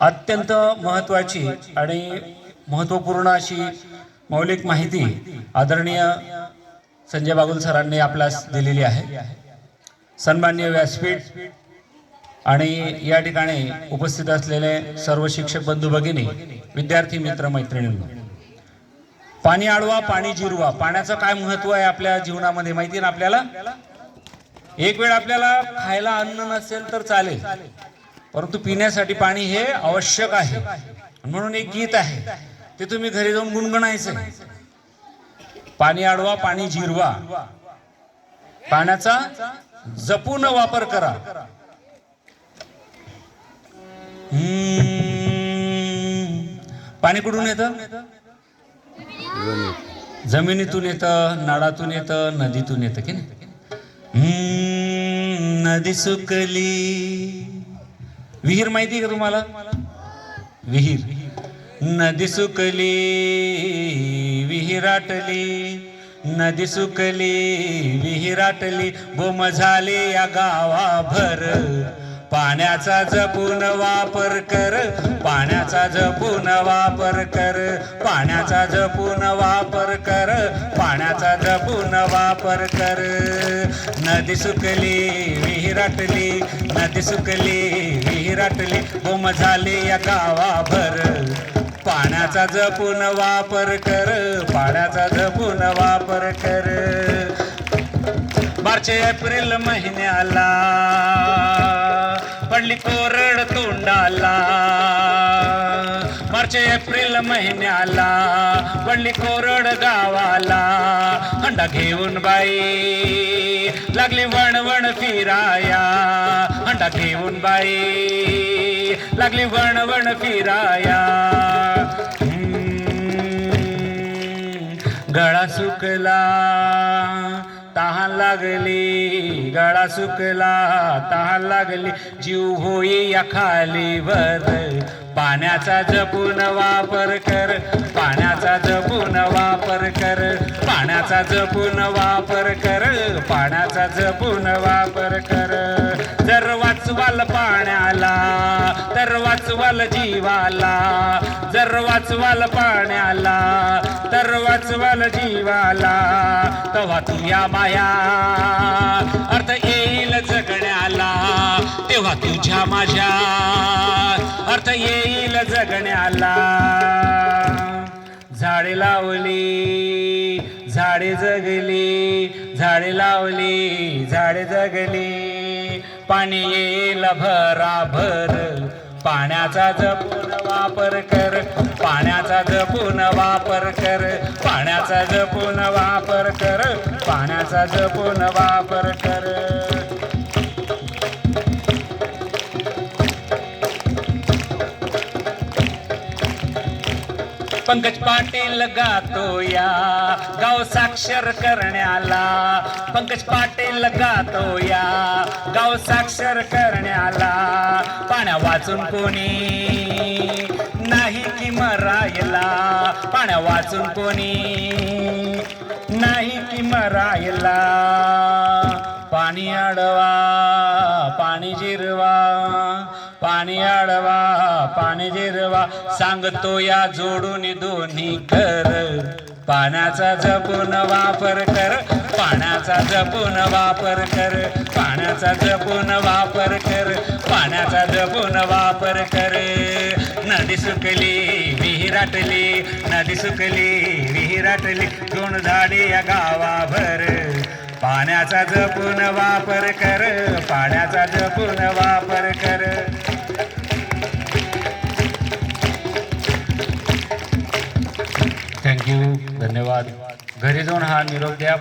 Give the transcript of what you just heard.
अत्यंत महत्वाची आणि महत्त्वपूर्ण अशी मौलिक माहिती आदरणीय संजय बागुल सरांनी आपल्यास दिलेली आहे. सन्मान्य व्यासपीठ आणि या ठिकाणी उपस्थित असलेले सर्व शिक्षक बंधू भगिनी विद्यार्थी मित्र मैत्रिणींना पाणी आडवा पाणी जिरवा पाण्याचं काय महत्त्व आहे आपल्या जीवनामध्ये माहिती ना आपल्याला? एक वेळ आपल्याला खायला अन्न नसेल तर चालेल. परंतु पिण्यासाठी पाणी हे आवश्यक आहे. म्हणून एक गीत आहे. ते तुम्ही घरी जाऊन गुणगुणायचं पाणी अडवा पाणी जिरवा. पाण्याचा जपून वापर करा. पाणी कुठून येतं? जमिनीतून. येतं नाडातून येतं नदीतून येतं की नाही? नदी सुकली. विहीर माहिती का तुम्हाला? विहीर. नदी सुकली विहिराटली नदी सुकली विहिराटली बोम झाले या गावाभर. पाण्याचा जपून वापर कर पाण्याचा जपून वापर कर पाण्याचा जपून वापर कर पाण्याचा जपून वापर कर. नदी सुकली विहिराटली नदी सुकली विहिराटली बोम झाली या गावाभर. पाण्याचा जपून वापर कर पाण्याचा जपून वापर कर. मार्च एप्रिल महिन्याला पडली कोरड तोंडाला. मार्च एप्रिल महिन्याला पडली कोरड गावाला. हंडा घेऊन बाई लागली वणवण फिराया. हंडा घेऊन बाई लागली वणवण फिराया. गळा सुकला. लागली गळा सुकला तहान लागली जीव होई या खाली भर. पाण्याचा जपून वापर कर पाण्याचा जपून वापर कर पाण्याचा जपून वापर कर पाण्याचा जपून वापर कर. जर वाचवाल पाण्याला तर वाचवाल जीवाला जर वाचवाल पाण्याला तर वाचवाल जीवाला तेव्हा तुझ्या माया. अर्थ येईल जगण्याला तेव्हा तुझ्या माझ्या. अर्थ येईल जगण्याला. झाडे लावली झाडे जगली झाडे लावली झाडे जगली. पाणी येईल भराभर पाण्याचा जपून वापर कर. पाण्याचा जपून वापर कर. पाण्याचा जपून वापर कर. पाण्याचा जपून वापर कर. पंकज पाटील गातो या गाव साक्षर करण्याला पंकज पाटील गातो या गाव साक्षर करण्याला पाण्या वाचून कोणी नाही की मरायला. पाण्या वाचून कोणी नाही की मरायला. पाणी अडवा पाणी जिरवा. पाणी आडवा पाणी जिरवा सांगतो या जोडून दोन्ही कर. पाण्याचा जपून वापर कर पाण्याचा जपून वापर कर पाण्याचा जपून वापर कर पाण्याचा जपून वापर कर. नदी सुकली विहिराटली नदी सुकली विहिराटली दोन झाडे या गावाभर. पाण्याचा जपून वापर कर पाण्याचा जपून वापर कर. धन्यवाद. घरी जाऊन हा निरोप द्या.